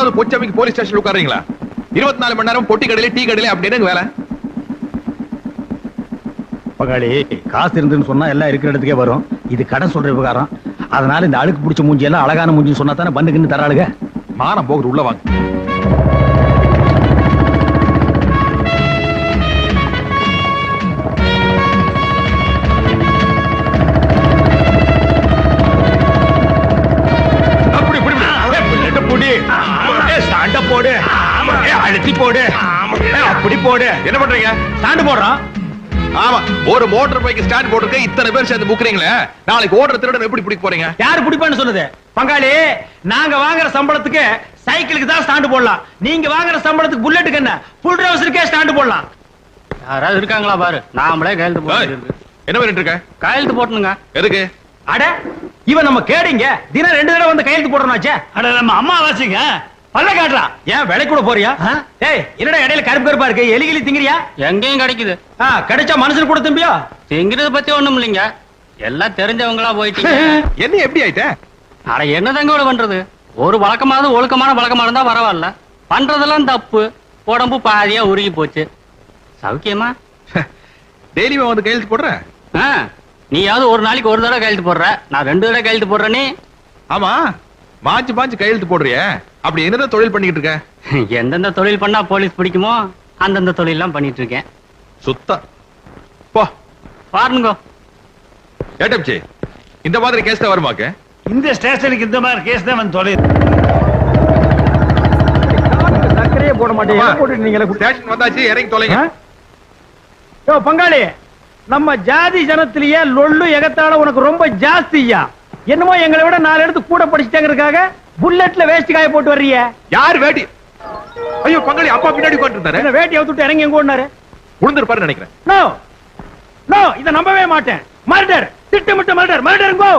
எவனாவது பொச்சமைக்கு police station உட்காருங்களா இருபத்தி நாலு மணி நேரம் பொட்டி கடையில டீ கடையில அப்படின்னு வேலை? பகாளி காசு இருந்துன்னு சொன்னா எல்லாம் இருக்கிற இடத்துக்கே வரும். இது கடன் சொல்ற விவகாரம். அதனால இந்த அழுக்கு பிடிச்ச மூஞ்சி எல்லாம் அழகான மூஞ்சின்னு சொன்னா தானே பண்ணுக்குன்னு தராளுங்க மானம் போகுது உள்ள வாங்க. அழுத்தி போடு. அப்படி போடு. என்ன பண்றீங்க? ஸ்டாண்டு போடுறோம் ஆமா ஒரு மோட்டார் பைக் ஸ்டாண்ட் போட்டுருக்க இத்தனை பேர் சேர்ந்து புக்குறீங்களே? நாளைக்கு ஓடுற திருடன் எப்படி பிடிக்க போறீங்க? யாரு பிடிப்பான்னு சொல்லுது? பங்காளி நாங்க வாங்குற சம்பளத்துக்கு சைக்கிளுக்கு தான் ஸ்டாண்டு போடலாம். நீங்க வாங்குற சம்பளத்துக்கு புல்லட்டுக்கு என்ன? புல் ட்ரவுசருக்கே ஸ்டாண்டு போடலாம். யாராவது இருக்காங்களா பாரு? நாமளே கையெழுத்து போட்டு என்ன பண்ணிட்டு இருக்க? கையெழுத்து போட்டணுங்க எதுக்கு? அட இவன் நம்ம கேடிங்க. தினம் ரெண்டு தடவை வந்து கையெழுத்து போடுறோம்னாச்சே அட நம்ம அம்மா வாசிங்க பல்ல காட்டுறா. ஏன் விலை கூட போறியா? ஏய் என்னடா இடையில கருப்பு கருப்பா இருக்கு? எலிகிலி திங்கிறியா? எங்கேயும் கிடைக்குது. ஆ, கிடைச்சா மனுஷன் கூட தம்பியா? திங்கிறத பத்தி ஒண்ணும் இல்லைங்க. எல்லாம் தெரிஞ்சவங்களா போயிட்டீங்க. என்ன எப்படி ஆயிட்ட? அட என்னதாங்க இவ்வளவு பண்றது? ஒரு வழக்கமாவது ஒழுக்கமான வழக்கமா இருந்தா பரவாயில்ல. பண்றதெல்லாம் தப்பு. உடம்பு பாதியா உருகி போச்சு. சௌக்கியமா? டெய்லியும் வந்து கையெழுத்து போடுற? ஆ, நீயாவது ஒரு நாளைக்கு ஒரு தடவை கையெழுத்து போடுற. நான் ரெண்டு தடவை கையெழுத்து போடுறேனே. ஆமா. மாஞ்சு மாஞ்சு கையெழுத்து போடுறிய? அப்படி என்னதான் தொழில் பண்ணிக்கிட்டு இருக்க? எந்தெந்த தொழில் பண்ணா போலீஸ் பிடிக்குமோ அந்தந்த தொழிலாம் பண்ணிட்டு இருக்கேன். சுத்தா. போ. பாருங்க. ஏட்டப்சி இந்த மாதிரி கேஸ் தான் வருமாக்கு? இந்த ஸ்டேஷனுக்கு இந்த மாதிரி கேஸ் தான் வந்து தொலை சர்க்கரையே போட மாட்டேங்க போட்டு நீங்களே ஸ்டேஷன் வந்தாச்சு இறங்கி தொலைங்க. யோ பங்காளி நம்ம ஜாதி ஜனத்திலேயே லொள்ளு எகத்தால உனக்கு ரொம்ப ஜாஸ்தியா? என்னமோ எங்களை விட நாலு இடத்து கூட படிச்சுட்டாங்கிறதுக்காக புல்லட்ல வேஸ்ட் காய போட்டு வர்றீங்க. யார் வேட்டி? ஐயோ பங்காளி அப்பா பின்னாடி என்ன வேட்டி அவுத்துட்டு இறங்கி எங்க ஓடினாரு? உளுந்திருப்பாரு நினைக்கிறேன். நோ நோ இத நம்பவே மாட்டேன். மர்டர் திட்டமிட்ட மர்டர் மர்டர் கோ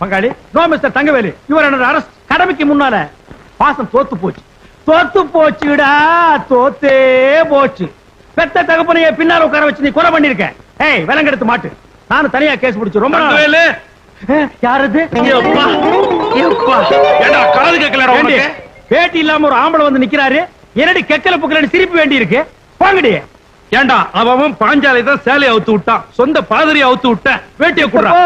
பங்காளி no mister Thangavelu. Your under arrest கடமைக்கு முன்னால பாசம் தோத்து போச்சு. தோத்து போச்சுடா தோத்தே போச்சு. பெத்த தகப்பனைய பின்னால உட்கார வச்சு நீ கொலை பண்ணிருக்க ஏய் விலங்கெடுத்து மாட்டு. நானும் தனியா கேஸ் பிடிச்சு ரொம்ப யாரது? பேட்டி இல்லாம ஒரு ஆம்பளை வந்து நிக்கிறாரு. என்னடி கெக்கல புக்கலன்னு சிரிப்பு வேண்டி இருக்கு போங்கடி ஏண்டா அவன் பாஞ்சாலை தான் சேலையை அவுத்து விட்டான். சொந்த பாதிரியை அவுத்து விட்டேன். வேட்டியை ஓ,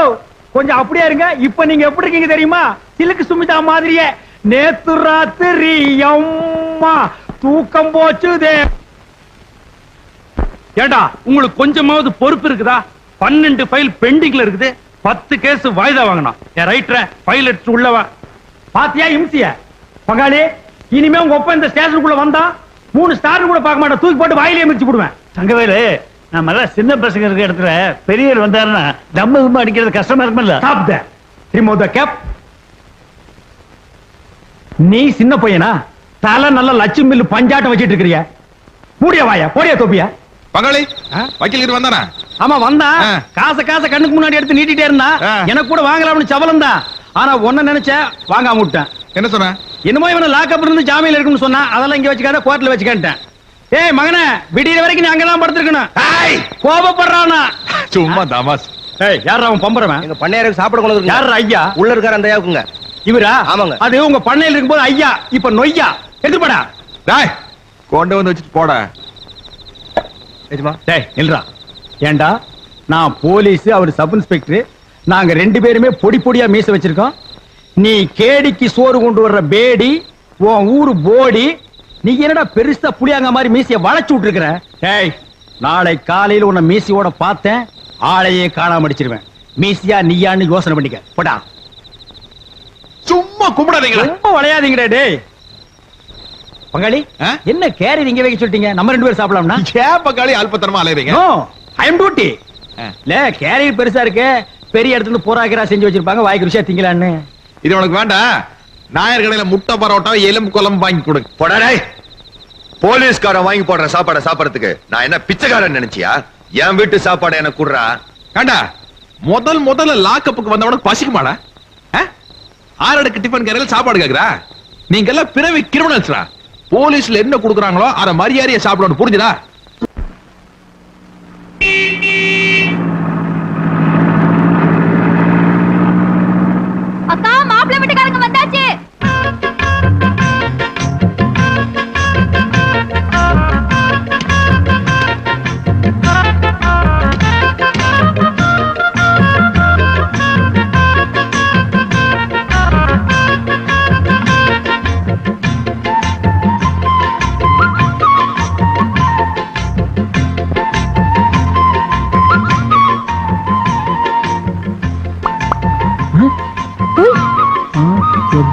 கொஞ்சம் அப்படியே இருங்க. இப்ப நீங்க எப்படி இருக்கீங்க தெரியுமா? சிலுக்கு சுமிதா மாதிரியே. நேத்து ராத்திரி அம்மா தூக்கம் போச்சுதே. ஏண்டா உங்களுக்கு கொஞ்சமாவது பொறுப்பு இருக்குதா? பன்னெண்டு ஃபைல் பெண்டிங்ல இருக்குது. பத்து கேஸ் வாய்தா வாங்கினான். என் ரைட்டர ஃபைல் எடுத்து உள்ளவா பாத்தியா இம்சிய? பங்காளி இனிமே உங்க ஒப்ப இந்த ஸ்டேஷனுக்குள்ள வந்தா மூணு ஸ்டார் கூட பார்க்க மாட்டேன். தூக்கி போட்டு வாயிலே மிதிச்சு போடுவேன். தங்கவேலு நம்ம எல்லாம் சின்ன பசங்க இருக்க இடத்துல பெரியவர் வந்தாருன்னா நம்ம சும்மா அடிக்கிறது கஷ்டமா இருக்கும்ல there. Remove the cap. நீ சின்ன பையனா? தலை நல்ல லட்சுமி மில்லு பஞ்சாட்டம் வச்சிட்டு இருக்கிறிய. மூடிய வாயா போடிய தொப்பியா? பங்காளி வக்கீல் வந்தானா? ஆமா வந்தா. காசை காசை கண்ணுக்கு முன்னாடி எடுத்து நீட்டிட்டே இருந்தா. எனக்கு கூட வாங்கலாம்னு சபலம் தான். ஆனா ஒன்ன நினைச்ச வாங்காம விட்டேன். என்ன சொன்ன? என்னமோ இவனை லாக்கப் இருந்து ஜாமீன்ல இருக்குன்னு சொன்னா அதெல்லாம் இங்க வச்சுக்காத கோர்ட்ல வச்சுக்கிட்டேன் ஏய் மகனே விடியற வரைக்கும் நீ அங்கதான் படுத்திருக்கணும். ஏய், கோபப்படுறானா? சும்மா தமாஸ் ஏய் யார் அவன் பம்புறவன்? எங்க பண்ணையாருக்கு சாப்பிட கொண்டு யார் ஐயா? உள்ள இருக்கார அந்த ஐயாவுக்குங்க. இவரா? ஆமாங்க. அது உங்க பண்ணையில இருக்கும்போது ஐயா இப்ப நொய்யா. எதிர்படா டேய் கொண்டு வந்து வச்சுட்டு போட. எஜமா டேய் நில்றா. ஏண்டா நான் போலீஸ் அவர் சப் இன்ஸ்பெக்டர். நாங்க ரெண்டு பேருமே பொடி பொடியா மீச வச்சிருக்கோம். நீ கேடிக்கு சோறு கொண்டு வர்ற பேடி உன் ஊரு போடி நீ என்னடா பெருசா புளியாங்க மாதிரி மீசைய வளைச்சு விட்டுருக்கிற? டேய் நாளை காலையில உன்னை மீசியோட பார்த்தேன் ஆளையே காணாம அடிச்சிருவேன். மீசியா நீயான்னு யோசனை பண்ணிக்க. போடா. சும்மா கும்பிடாதீங்களா? ரொம்ப விளையாதீங்கடா டேய். பங்காளி? என்ன கேரி இங்க வைக்க சொல்லிட்டீங்க? நம்ம ரெண்டு பேரும் சாப்பிடலாம்னா? ஏன் பங்காளி அல்பத்தனமா அலையறீங்க? நோ ஐ அம் டியூட்டி ஆ. இல்ல கேரியர் பெருசா இருக்கு. பெரிய இடத்துல போராக்கிறா செஞ்சு வச்சிருப்பாங்க. வாய்க்கு ருசியா திங்கலான்னு. இது உனக்கு வேண்டாம். நாயர் கடையில முட்டை பரோட்டா எலும்பு குழம்பு வாங்கி கொடுங்க போடாடே போலீஸ்காரன் வாங்கி போடுற சாப்பாடை சாப்பிடறதுக்கு நான் என்ன பிச்சைக்காரன் நினைச்சியா? என் வீட்டு சாப்பாடை எனக்கு குடுறா? ஏண்டா முதல் முதல்ல லாக்கப்புக்கு வந்தவனுக்கு பசிக்குமாடா? ஆ? ஆறடுக்கு டிஃபன் கரையில சாப்பாடு கேக்குறா? நீங்க எல்லாம் பிறவி கிரிமினல்ஸ்ரா போலீஸ்ல என்ன கொடுக்குறாங்களோ அத மரியாதையை சாப்பிடணும் புரிஞ்சுதா? அக்கா மாப்பிள்ளை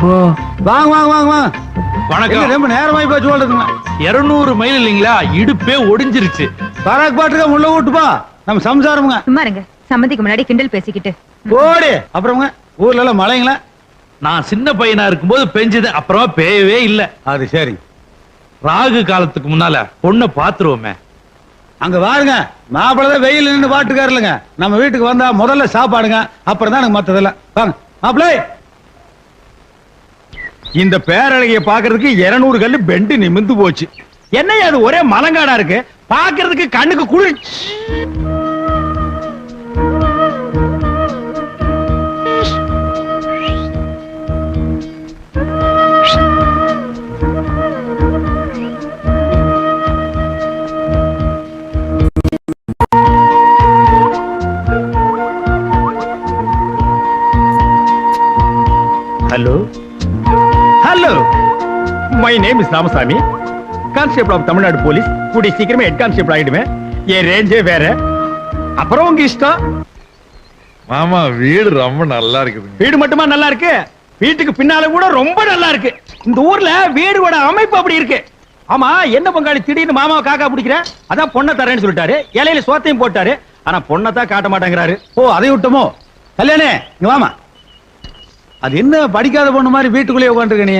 வாங்க வாங்க வாங்க வாங்க. வணக்கம். ரொம்ப நேரமாயி போய் சொல்றதுங்க இருநூறு மைல் இல்லைங்களா? இடுப்பே ஒடிஞ்சிருச்சு. பராக் பாட்டுக்க முள்ள விட்டுப்பா நம்ம சம்சாரமுங்க. சும்மா இருங்க. சம்மந்திக்கு முன்னாடி கிண்டல் பேசிக்கிட்டு. ஓடி அப்புறமுங்க ஊர்ல எல்லாம் மழைங்களா? நான் சின்ன பையனா இருக்கும்போது பெஞ்சது அப்புறமா பேயவே இல்ல. அது சரி. ராகு காலத்துக்கு முன்னால பொண்ணை பாத்துருவோமே. அங்க வாருங்க. மாப்பிள்ளை தான் வெயில் நின்று பாட்டுக்காரலுங்க நம்ம வீட்டுக்கு வந்தா முதல்ல சாப்பாடுங்க. அப்புறம் தான் எனக்கு மத்ததெல்லாம். வாங்க. மாப்பிள்ளை! இந்த பேரழகிய பாக்குறதுக்கு 200 கல்லு பெண்டு நிமிந்து போச்சு. என்னையா அது ஒரே மலங்காடா இருக்கு? பாக்குறதுக்கு கண்ணுக்கு குளிர். My name is Ramasamy constable of Tamil Nadu police கூடிய சீக்கிரமே ஹெட் கான்ஸ்டேபிள் ஆயிடுவேன். என் ரேஞ்சே வேற. அப்புறம் உங்க இஷ்டம்? மாமா வீடு ரொம்ப நல்லா இருக்குதுங்க வீடு மட்டுமா நல்லா இருக்கு? வீட்டுக்கு பின்னால கூட ரொம்ப நல்லா இருக்கு. இந்த ஊர்ல வீடோட அமைப்பு அப்படி இருக்கு. ஆமா என்ன பங்காளி திடீர்னு மாமாவை காக்கா பிடிக்கிற? அதான் பொண்ணை தரேன்னு சொல்லிட்டாரு. இலையில சோத்தையும் போட்டாரு. ஆனா பொண்ணை தான் காட்ட மாட்டேங்கிறாரு. ஓ அதை விட்டோமோ? கல்யாணே இங்க வாமா. அது என்ன படிக்காத பொண்ணு மாதிரி வீட்டுக்குள்ளேயே உட்காந்துருக்க நீ?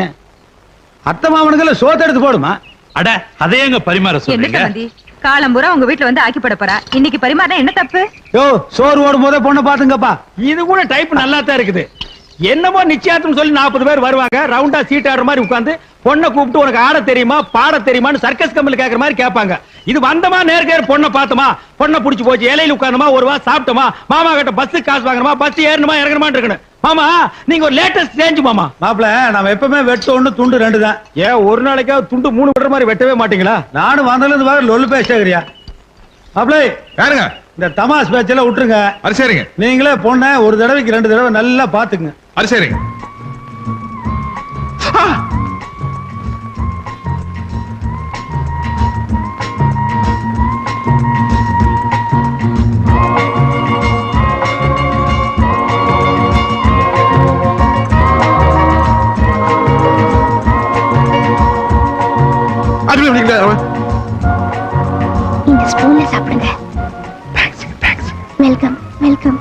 அத்தை மாமனுக்கெல்லாம் சோத்த எடுத்து போடுமா? அட அதே எங்க பரிமாற சொல்றீங்க? காலம்பூரா உங்க வீட்டுல வந்து ஆக்கி போட போறா. இன்னைக்கு பரிமாறினா என்ன தப்பு? யோ சோறு ஓடும் போதே பொண்ணை பாத்துங்கப்பா இது கூட டைப் நல்லா தான் இருக்குது. என்னமோ நிச்சயார்த்தம் சொல்லி நாற்பது பேர் வருவாங்க. ரவுண்டா சீட் ஆடுற மாதிரி உட்கார்ந்து பொண்ணை கூப்பிட்டு உனக்கு ஆட தெரியுமா பாட தெரியுமான்னு சர்க்கஸ் கம்பெனி கேக்குற மாதிரி கேட்பாங்க. இது வந்தமா நேர்கேர் பொண்ணை பார்த்தோமா? பொண்ணை புடிச்சு போச்சு இலையில உட்கார்ந்தமா ஒரு வா சாப்பிட்டோமா? மாமா கிட்ட பஸ் காசு வாங்கணுமா? பஸ் ஏறணுமா இறங்கணுமா இருக்கணும். மாமா நீங்க ஒரு லேட்டஸ்ட் சேஞ்ச் மாமா. மாப்ள நாம எப்பவுமே வெட்டு ஒண்ணு துண்டு ரெண்டு தான். ஏன் ஒரு நாளைக்காவது துண்டு மூணு விடுற மாதிரி வெட்டவே மாட்டீங்களா? நானும் வந்ததுல இருந்து வேற லொல்லு பேசுறியா மாப்ள யாருங்க? இந்த தமாஸ் பேச்செல்லாம் விட்டுருங்க. அது சரிங்க நீங்களே பொண்ண ஒரு தடவைக்கு ரெண்டு தடவை நல்லா பாத்துக்குங்க அது சரிங்க சாப்பிடுங்க. வெல்கம் வெல்கம்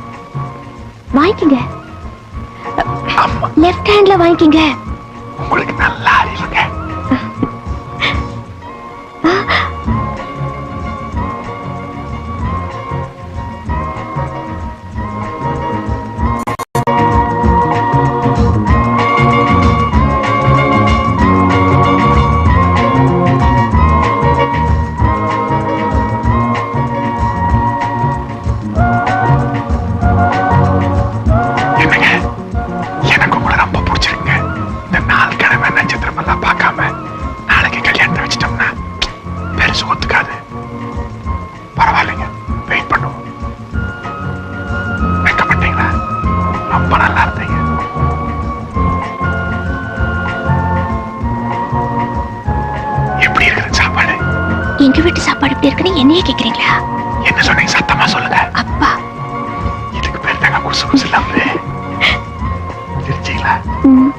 வாங்கிக்கங்க. லெஃப்ட் ஹேண்ட்ல வாங்கிக்கங்க. உங்களுக்கு நல்லா எப்படி இருக்குன்னு என்னையே கேக்குறீங்களா? என்ன சொன்னீங்க? சத்தமா சொல்லுங்க. அப்பா. இதுக்கு பேர் தாங்க குசு குசு இல்லாம சிரிச்சீங்களா ம்,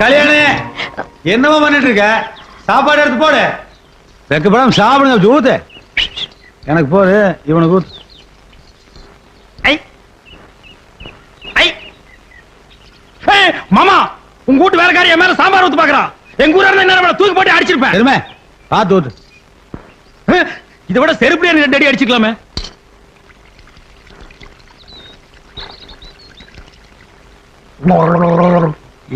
கல்யாணே என்னமா பண்ணிட்டு இருக்க? சாப்பாடு எடுத்து போடு. வெக்கப்படாம சாப்பிடுங்க ஊத்து எனக்கு போடு இவனுக்கு ஊத்து ஐ. ஐ. ஏய், மாமா உங்க வீட்டு வேலைக்காரி என் மேல சாம்பார் ஊத்து பாக்குறான் எங்க ஊரா இருந்தா என்ன தூக்கி போட்டு அடிச்சிருப்பேன். பாத்து ஊத்து. இதை விட செருப்பு ரெண்டு அடி அடிச்சுக்கலாமே.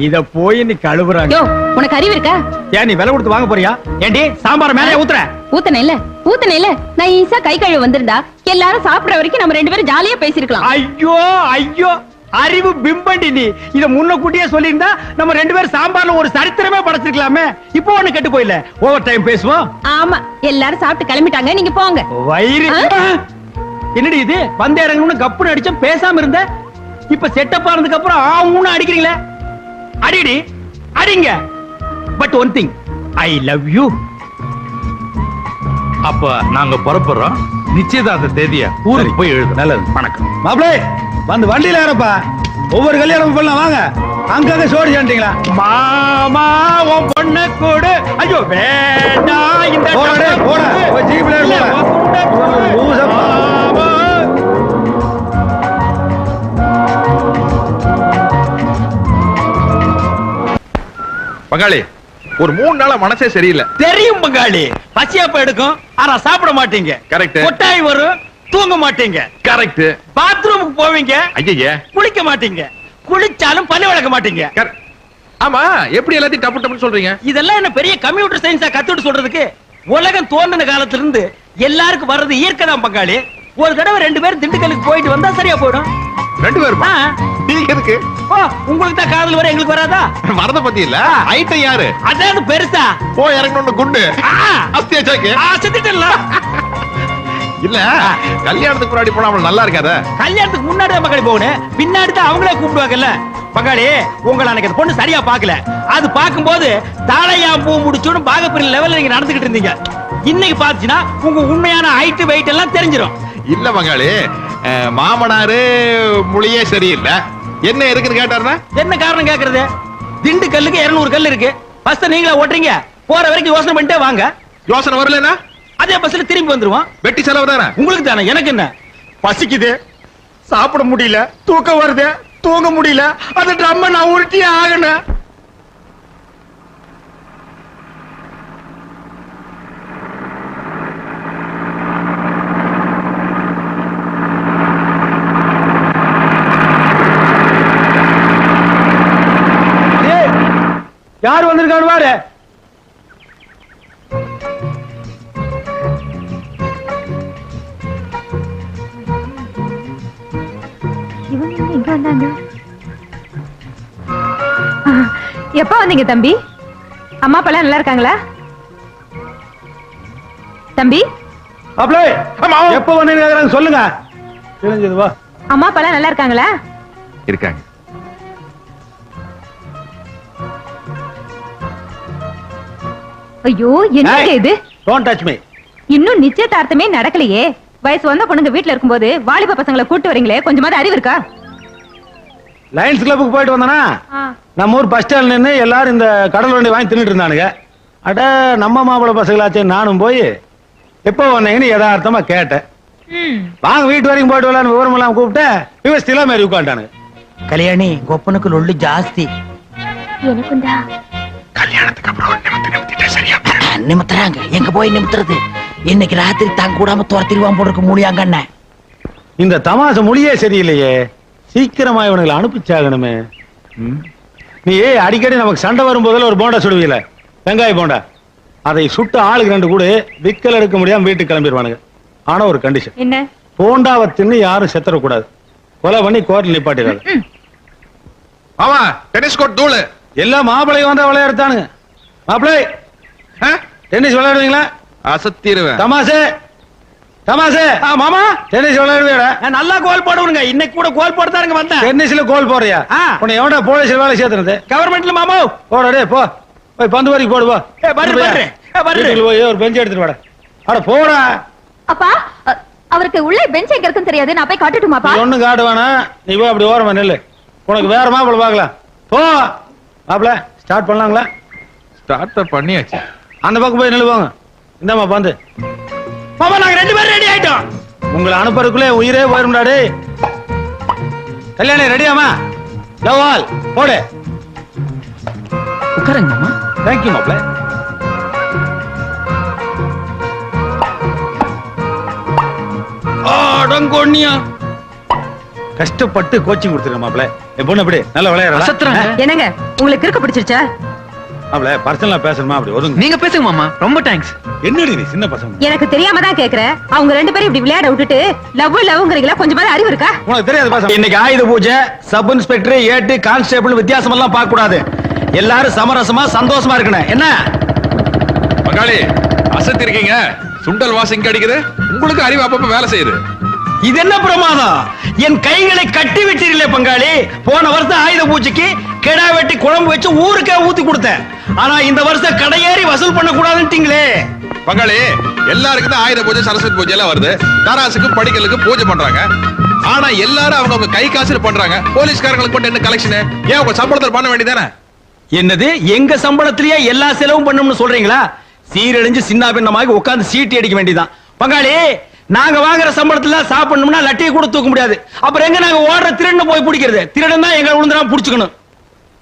இத போய் நீ கழுவுறாங்க. உனக்கு அறிவு இருக்கா? ஏன் நீ விலை கொடுத்து வாங்க போறியா? ஏண்டி சாம்பார் மேலே ஊத்துற. ஊத்தன இல்ல ஊத்தன இல்ல. நான் ஈஸா கை கழுவி வந்திருந்தா எல்லாரும் சாப்பிடுற வரைக்கும் நம்ம ரெண்டு பேரும் ஜாலியா பேசிருக்கலாம் ஐயோ ஐயோ. அறிவு பிம்பண்டி நீ. இத முன்னக்கூட்டியே சொல்லியிருந்தா நம்ம ரெண்டு பேரும் சாம்பார்ல ஒரு சரித்திரமே படைச்சிருக்கலாமே. இப்போ ஒண்ணு கெட்டு போயில ஓவர் டைம் பேசுவோம். ஆமா எல்லாரும் சாப்பிட்டு கிளம்பிட்டாங்க. நீங்க போங்க. வயிறு? என்னடி இது? வந்த இறங்கணும்னு கப்புன்னு அடிச்சா பேசாம இருந்த? இப்ப செட்டப் ஆனதுக்கு அப்புறம் ஆ ஊன்னு அடிக்கிறீங்களே. அடிடி அடிங்க. But one thing I love you அப்ப நாங்க புறப்படுறோம். நிச்சயதார்த்த தேதிய ஊருக்கு போய் எழுது நல்லது. வணக்கம். மாப்பிளே! வந்து வண்டியில ஏறப்பா. ஒவ்வொரு கல்யாணம் பண்ணலாம் வாங்க. அங்கங்க சோறு சாண்டிங்களா மாமா உன் பொண்ணு கூடு. ஐயோ வேண்டாம் இந்த போடா போடா. ஜீப்ல. பங்காளி ஒரு மூணு நாளா மனசே சரியில்லை. தெரியும் பங்காளி. பசியாப்ப எடுக்கும். ஆனா சாப்பிட மாட்டீங்க. Correct. கொட்டாய் வரும். தூங்க மாட்டீங்க. கரெக்ட் பாத்ரூமுக்கு போவீங்க. ஐயே குளிக்க மாட்டீங்க. குளிச்சாலும் பல்லு விளக்க மாட்டீங்க. ஆமா எப்படி எல்லாத்தையும் டப்பு டப்புன்னு சொல்றீங்க? இதெல்லாம் என்ன பெரிய கம்ப்யூட்டர் சயின்ஸா கத்துட்டு சொல்றதுக்கு? உலகம் தோன்றின காலத்துல இருந்து எல்லாருக்கும் வர்றது இயற்கை தான் பங்காளி. ஒரு தடவை ரெண்டு பேரும் திண்டுக்கலுக்கு போயிட்டு வந்தா சரியா போயிடும். ரெண்டு பேருமா. நீங்க உங்களுக்கு தான் காதல் வர எங்களுக்கு வராதா? வரத பத்தி இல்ல. ஐட்டம் யாரு? அதாவது பெருசா. போ இறங்கணும் குண்டு. அஸ்தியாச்சாக்கு ஆ, செத்துட்டேன்ல. இல்ல கல்யாணத்துக்கு முன்னாடி போனா அவள் நல்லா இருக்காத? கல்யாணத்துக்கு முன்னாடி பங்காளி போகணும். பின்னாடி தான் அவங்களே கூப்பிடுவாங்கல்ல. பங்காளி உங்களை அன்னைக்கு அந்த பொண்ணு சரியா பார்க்கல. அது பார்க்கும்போது தாளையா பூ முடிச்சோன்னு பாகப்பிரில் லெவல்ல நீங்க நடந்துகிட்டு இருந்தீங்க. இன்னைக்கு பாத்தீங்கன்னா உங்க உண்மையான ஹைட் வெயிட் எல்லாம் தெரிஞ்சிரும். இல்ல பங்காளி அஹ், மாமனாரு மொழியே சரியில்லை. என்ன இருக்குன்னு கேட்டாருன்னா? என்ன காரணம் கேக்குறது? திண்டுக்கல்லுக்கு 200 கல் இருக்கு. பஸ் நீங்களா ஓட்டுறீங்க? போற வரைக்கும் யோசனை பண்ணிட்டே வாங்க. யோசனை வரலன்னா? அதே பஸ்ல திரும்பி வந்துருவோம் வெட்டி செலவு தானே? உங்களுக்கு தானே? எனக்கு என்ன? பசிக்குது. சாப்பிட முடியல. தூக்கம் வருது. தூங்க முடியல. அந்த ட்ரம்ம நான் உருட்டியே ஆகணும். யார் வந்திருக்காரு பாரு. இங்க வந்தாங்க எப்ப வந்தீங்க தம்பி? அம்மா அப்பா எல்லாம் நல்லா இருக்காங்களா? தம்பி? அப்ளை எப்ப வந்தீங்க சொல்லுங்க. தெரிஞ்சது வா. அம்மா அப்பா எல்லாம் நல்லா இருக்காங்களா? இருக்காங்க. ஐயோ என்னங்க இது? டோன்ட் டச் மீ இன்னும் நிச்சயதார்த்தமே நடக்கலையே. வயசு வந்த பொண்ணுங்க வீட்டுல இருக்கும்போது வாலிப பசங்களை கூட்டு வரீங்களே கொஞ்சமாவது அறிவு இருக்கா? லயன்ஸ் கிளப்புக்கு போயிட்டு வந்தானா நம்ம ஊர் பஸ் ஸ்டாண்ட் நின்று எல்லாரும் இந்த கடல் வண்டி வாங்கி தின்னுட்டு இருந்தானுங்க. அட நம்ம மாப்பிள பசங்களாச்சே நானும் போய் எப்போ வந்தீங்கன்னு யதார்த்தமா கேட்டேன். வாங்க வீட்டு வரைக்கும் போயிட்டு வரலான்னு விவரம் எல்லாம் கூப்பிட்டேன் விவஸ்திலாம் மாரி உட்காந்துட்டானுங்க கல்யாணி கொப்பனுக்கு லொள்ளு ஜாஸ்தி. எனக்கும் தான் நிமித்துறாங்க. எங்க போய் நிமித்துறது? இன்னைக்கு ராத்திரி தாங்க கூடாம துரத்திடுவான் போடுறதுக்கு மூலியாங்க இந்த தமாசை மொழியே சரியில்லையே. சீக்கிரமா இவனுங்களை அனுப்பிச்சாகணுமே. நீ அடிக்கடி நமக்கு சண்டை வரும்போதெல்லாம் ஒரு போண்டா சுடுவீல வெங்காய போண்டா. அதை சுட்டு ஆளுக்கு ரெண்டு கூட விக்கல் எடுக்க முடியாம வீட்டுக்கு கிளம்பிடுவானுங்க. ஆனா ஒரு கண்டிஷன் என்ன? போண்டாவை தின்னு யாரும் செத்துறக்கூடாது கொலை பண்ணி கோர்ட்ல நிப்பாட்டிடாது ஆமா டென்னிஸ் கோர்ட் தூளு. எல்லாம் மாப்பிள்ளையும் வந்தா விளையாடுத்தானுங்க. மாப்பிள்ளை ஆ? டென்னிஸ் விளையாடுவீங்களா? அசத்திருவேன் தமாசே தமாசே மாமா? டென்னிஸ் விளையாடுவீடா நல்லா கோல் போடுவனுங்க. இன்னைக்கு கூட கோல் போடுதாருங்க வந்தேன். டென்னிஸ்ல கோல் போறியா உன்னை எவன்டா போலீஸ்ல வேலை சேர்த்துனது? கவர்மெண்ட்ல மாமா. போடா போ. போய் பந்து வரைக்கும் போடு போ. போய் ஒரு பெஞ்ச் எடுத்துட்டு வாடா. அட போடா. அப்பா அவருக்கு உள்ள பெஞ்ச் எங்க இருக்குன்னு தெரியாது. நான் போய் காட்டட்டுமாப்பா? நீ ஒண்ணும் காட்ட வேணாம் நீ போய் அப்படி ஓரமா நெல்லு. உனக்கு வேற மாப்பிள பார்க்கலாம். போ. மாப்பிள ஸ்டார்ட் பண்ணலாங்களா? ஸ்டார்ட் பண்ணியாச்சு. அந்த பக்கம் போய் நில்லு போங்க. இந்தாம்மா பந்து. மாமா நாங்க ரெண்டு பேரும் ரெடி ஆயிட்டோம். உங்களை அனுப்புறதுக்குள்ளே உயிரே போயிரும்டா டேய். கல்யாணம் ரெடியாமா லவ் ஆல் போடு. உட்காருங்க மாமா. தேங்க்யூ மாப்பிள ஆடங்கொன்னியா கஷ்டப்பட்டு கோச்சிங் கொடுத்துருக்க மாப்பிள என் பொண்ணு எப்படி நல்லா விளையாடுறா. என்னங்க? உங்களுக்கு இருக்க பிடிச்சிருச்சா? மாப்பிள பர்சனலா பேசணுமா? அப்படி ஒதுங்க. நீங்க பேசுங்க மாமா. ரொம்ப தேங்க்ஸ் என்னடி நீ சின்ன பசங்க? எனக்கு தெரியாம தான் கேக்குறேன் அவங்க ரெண்டு பேரும் இப்படி விளையாட விட்டுட்டு லவ் லவ்ங்கறீங்களா கொஞ்சமாவது அறிவு இருக்கா? உனக்கு தெரியாது பாசம் இன்னைக்கு ஆயுத பூஜை சப் இன்ஸ்பெக்டர் ஏட்டு கான்ஸ்டேபிள் வித்தியாசம் எல்லாம் பார்க்க கூடாது எல்லாரும் சமரசமா சந்தோஷமா இருக்கணும். என்ன? பங்காளி அசத்திருக்கீங்க சுண்டல் வாசம் இங்க அடிக்குது. உங்களுக்கு அறிவு அப்பப்ப வேலை செய்யுது. இது என்ன பிரமாதம்? என் கைகளை கட்டி விட்டீர்களே பங்காளி. போன வருஷம் ஆயுத பூஜைக்கு கிடா வெட்டி குழம்பு வச்சு ஊருக்கே ஊத்தி கொடுத்தேன். ஆனா இந்த வருஷம் கடையேறி வசூல் பண்ண கூடாதுன்றீங்களே பங்காளி எல்லாருக்கும் தான் ஆயுத பூஜை சரஸ்வதி பூஜை எல்லாம் வருது. தாராசுக்கு படிக்கலுக்கு பூஜை பண்றாங்க. ஆனா எல்லாரும் அவங்க அவங்க கை காசுல பண்றாங்க. போலீஸ்காரங்களுக்கு மட்டும் என்ன கலெக்ஷன் ஏன் உங்க சம்பளத்துல பண்ண வேண்டியதானே என்னது எங்க சம்பளத்திலேயே எல்லா செலவும் பண்ணணும்னு சொல்றீங்களா? சீரழிஞ்சு சின்ன பின்னமாக உட்கார்ந்து சீட்டி அடிக்க வேண்டியதான் பங்காளி நாங்க வாங்குற சம்பளத்துல சாப்பிடணும்னா லட்டியை கூட தூக்க முடியாது. அப்புறம் எங்க நாங்க ஓடுற திருடனை போய் பிடிக்கிறது? திருடன் தான் எங்க விழுந்துடா புடிச்சுக்கணும்.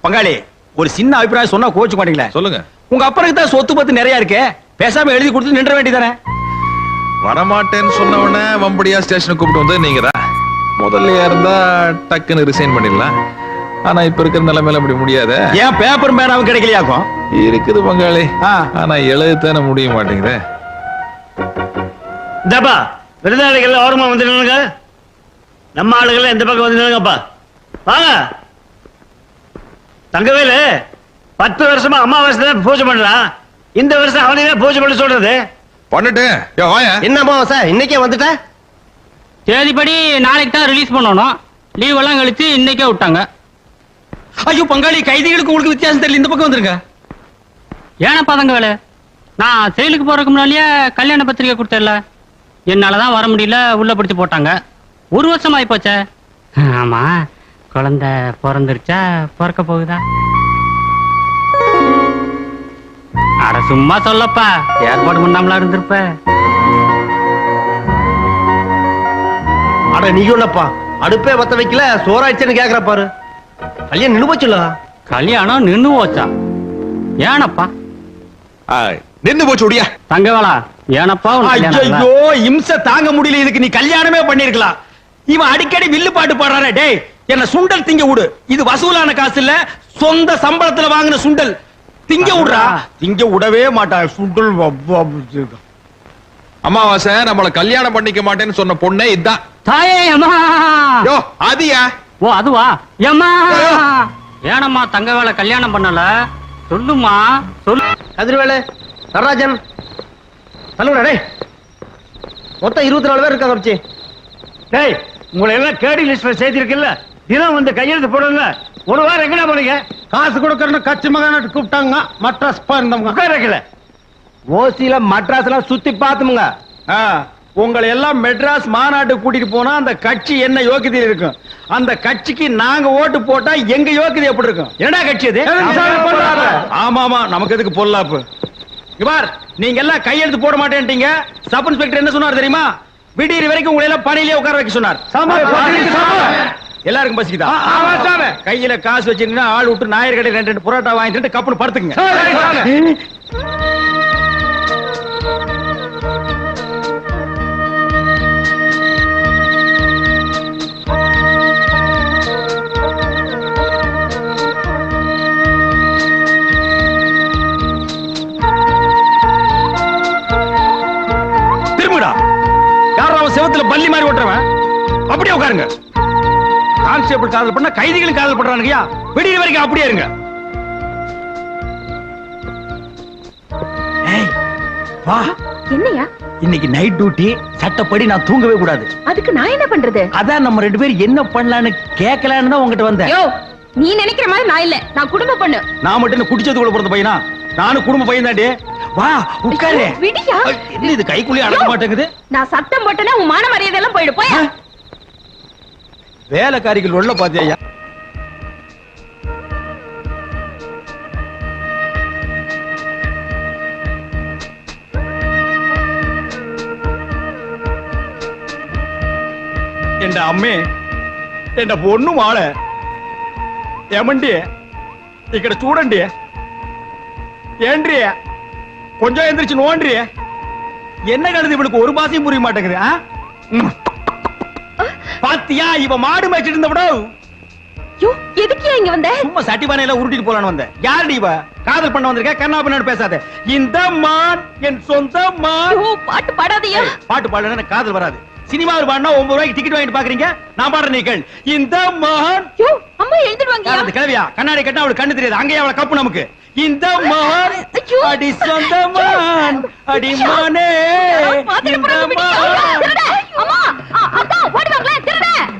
பங்காளி ஒரு சின்ன அபிப்பிராயம் சொன்னா கோச்சு மாட்டீங்களா? சொல்லுங்க. உங்க அப்பனுக்கு தான் சொத்து பத்து நிறைய இருக்கே. பேசாம எழுதி கொடுத்து நின்ற வேண்டியதானே வரமாட்டேன்னு சொன்ன உடனே வம்படியா ஸ்டேஷனுக்கு கூப்பிட்டு வந்து நீங்க தான் முதல்ல இருந்தா டக்குன்னு ரிசைன் பண்ணிடலாம். ஆனா இப்ப இருக்கிற நிலைமையில அப்படி முடியாத. ஏன் பேப்பர் பேனாவும் கிடைக்கலையாக்கும்? இருக்குது பங்காளி. ஆ. ஆனா எழுதத்தானே முடிய மாட்டேங்குதே. இந்தாப்பா விருந்தாளிகள் ஓரமா வந்துடுங்க நம்ம ஆளுகள் எந்த பக்கம் வந்துடுங்கப்பா. வாங்க. தங்கவேலு பத்து வருஷமா அமாவாசை தான் பூஜை பண்றான் இந்த வருஷம் அவனே தான் பூஜை பண்ண சொல்றது. பண்ணிட்டு என்ன அமாவாசை இன்னைக்கே வந்துட்ட? தேதிப்படி நாளைக்கு தான் ரிலீஸ் பண்ணணும். லீவ் எல்லாம் கழிச்சு இன்னைக்கே விட்டாங்க. ஐயோ பங்காளி கைதிகளுக்கு உங்களுக்கு வித்தியாசம் தெரியல. இந்த பக்கம் வந்துருங்க. ஏனப்பா தங்கவேலு? நான் செயலுக்கு போறதுக்கு முன்னாடியே கல்யாண பத்திரிக்கை கொடுத்தேன்ல. என்னாலதான் வர முடியல உள்ள பிடிச்சு போட்டாங்க. ஒரு வருஷம் ஆயிப்போச்சே ஆமா. குழந்தை பிறந்துருச்சா பிறக்க போகுதா? அட சும்மா சொல்லப்பா ஏற்பாடு பண்ணாமலா இருந்திருப்ப. அட நீ இல்லப்பா அடுப்பே பத்த வைக்கல சோறாச்சுன்னு கேக்குற பாரு. கல்யாணம் நின்னு போச்சுல? கல்யாணம் நின்னு போச்சா? ஏனப்பா? நின்னு போச்சு உடியா. தங்கவேலா ஏனப்பா? ஐயோ இம்சை தாங்க முடியல இதுக்கு நீ கல்யாணமே பண்ணிருக்கலாம். இவன் அடிக்கடி வில்லு பாட்டு பாடுறானே டேய். என்ன சுண்டல் திங்க விடு. இது வசூலான காசு இல்ல சொந்த சம்பளத்துல வாங்கின சுண்டல். திங்க விடுறா. திங்க விடவே மாட்டான். சுண்டல் அமாவாசை நம்மள கல்யாணம் பண்ணிக்க மாட்டேன்னு சொன்ன பொண்ணே இதான். தாயே அம்மா. யோ அதியா ஓ அதுவா? ஏம்மா ஏனம்மா தங்கவேலை கல்யாணம் பண்ணல? சொல்லுமா சொல்லு. கதிர்வேலு நடராஜன். சொல்லுங்க டேய். மொத்தம் இருபத்தி நாலு பேர் இருக்காங்க வச்சு டேய் உங்களை எல்லாம் கேடி லிஸ்ட்ல சேர்த்திருக்குல்ல தினம் வந்து கையெழுத்து போடுங்க. ஒரு வாரம் எங்கடா போனீங்க? காசு கொடுக்கறன்னு கட்சி மகன் கூப்பிட்டாங்க. மட்ராஸ் போயிருந்தவங்க. உட்கார வைக்கல ஓசியில மட்ராஸ் எல்லாம் சுத்தி பாத்துமுங்க உங்களை எல்லாம் மெட்ராஸ் மாநாட்டுக்கு கூட்டிட்டு போனா அந்த கட்சி என்ன யோக்கியதை இருக்கும். அந்த கட்சிக்கு நாங்க ஓட்டு போட்டா எங்க யோக்கியதை எப்படி இருக்கும்? என்னடா கட்சி அது? ஆமா ஆமா நமக்கு எதுக்கு பொல்லாப்பு இவார் நீங்க எல்லாம் கையெழுத்து போட மாட்டேன்ட்டீங்க. சப் இன்ஸ்பெக்டர் என்ன சொன்னார் தெரியுமா? விடியறி வரைக்கும் உங்களை எல்லாம் பணியிலே உட்கார வைக்க சொன்னார். எல்லாருக்கும் பசிக்குதா? கையில காசு வச்சிருந்தா ஆள் விட்டு நாயர் கடை ரெண்டு ரெண்டு புரோட்டா வாங்கிட்டு கப்புனு படுத்துங்க. திரும்புடா. யாரோ அவன் செவத்துல பல்லி மாதிரி ஓட்டுறவன். அப்படியே உட்காருங்க. கான்ஸ்டேபிள் காதல் பண்ணா கைதிகளும் காதல் பண்றானுங்கயா விடிய வரைக்கும் அப்படியே இருங்க. வா. என்னையா? இன்னைக்கு நைட் டியூட்டி சட்டப்படி நான் தூங்கவே கூடாது. அதுக்கு நான் என்ன பண்றது? அதான் நம்ம ரெண்டு பேரும் என்ன பண்ணலான்னு கேட்கலான்னு தான் உங்ககிட்ட வந்தேன். யோ நீ நினைக்கிற மாதிரி நான் இல்ல. நான் குடும்ப பொண்ணு. நான் மட்டும் என்ன குடிச்சது கூட பிறந்த பையனா? நானும் குடும்ப பையன் தாண்டி வா உட்காரு. விடியா. இது கைக்குள்ளே அடங்க மாட்டேங்குது? நான் சத்தம் போட்டேன்னா உன் மான மரியாதை எல்லாம் போயிடு போயா வேலைக்காரிகள் உள்ள பாத்தியா என்ற అమ్మే ఎన్న పొన్ను మాడ ఏమండి ఇక్కడ చూడండి ஏன்றி கொஞ்சம் எந்திரிச்சு நோன்றி என்ன கழுது இவளுக்கு ஒரு மாசம் புரிய மாட்டேங்குது ஆ? ம். பாத்தியா? இவ மாடு மேய்ச்சிட்டு இருந்த யோ எதுக்கு இங்க வந்த? சும்மா சட்டி பானையில உருட்டிட்டு போலான்னு வந்தேன் யாருடி இவ? காதல் பண்ண வந்திருக்க? கண்ணா பண்ணு பேசாத. இந்த மான் என் சொந்த மான். பாட்டு பாடாதயா? பாட்டு பாடலன்னா காதல் வராது. சினிமாவில் பாடினா ஒன்பது ரூபாய்க்கு டிக்கெட் வாங்கிட்டு பாக்குறீங்க? நான் பாடுற நீ கேள் இந்த மான். யோ அம்மா எழுந்துடுவாங்க யார் அந்த கிழவியா? கண்ணாடி கட்டினா அவளுக்கு கண்ணு தெரியாது. அங்கேயே அவளை கப்பு நமக்கு. இந்த ஐயோ. அடி சொந்த மான். அடி மானே. இந்த மான். அம்மா அ- அக்கா ஓடுவாங்களே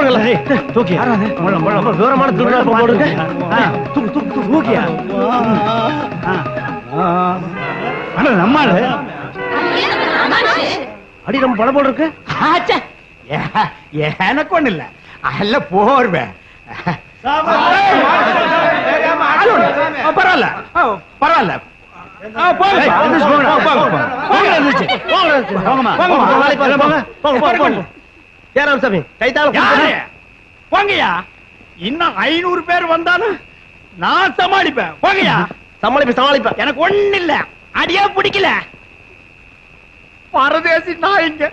தடியில கீழே போடுங்க தூக்கி விவரமான திருவிழா போடுங்க தூக்கு தூக்கு தூக்கு தூக்கியா? ஆனா நம்மால அடி நம்ம படம் போடு இருக்கு எனக்கு ஒண்ணு இல்ல. அல்ல போர்வேன் பரவாயில்ல. பரவாயில்ல. போங்க. போங்க, போங்க, போங்க. போங்க. போங்க. போங்கம்மா. போங்க. நாளைக்கு போங்க, போங்க. போங்க, போங்க, போங்க. ஏன் ராமசாமி கைத்தால யாரு? போங்கய்யா இன்னும் ஐநூறு பேர் வந்தாலும் நான் சமாளிப்பேன். போங்கய்யா சமாளிப்ப சமாளிப்ப எனக்கு ஒண்ணு இல்ல அடியே பிடிக்கல. பரதேசி நாய்ங்க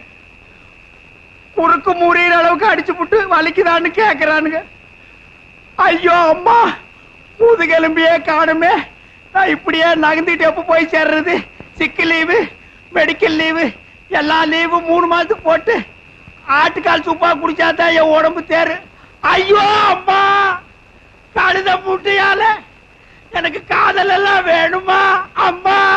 குறுக்கு முறியிற அளவுக்கு அடிச்சு புட்டு வலிக்குதான்னு கேக்குறானுங்க. ஐயோ அம்மா. முதுகெலும்பியே காணுமே. நான் இப்படியே நகர்ந்துட்டு எப்ப போய் சேர்றது? சிக்கு லீவு மெடிக்கல் லீவு எல்லா லீவும் மூணு மாசத்துக்கு போட்டு ஆட்டுக்கால் சூப்பா குடிச்சாதான் என் உடம்பு தேரு. ஐயோ அம்மா! கழுத முட்டையால எனக்கு காதல் எல்லாம் வேணுமா? அம்மா!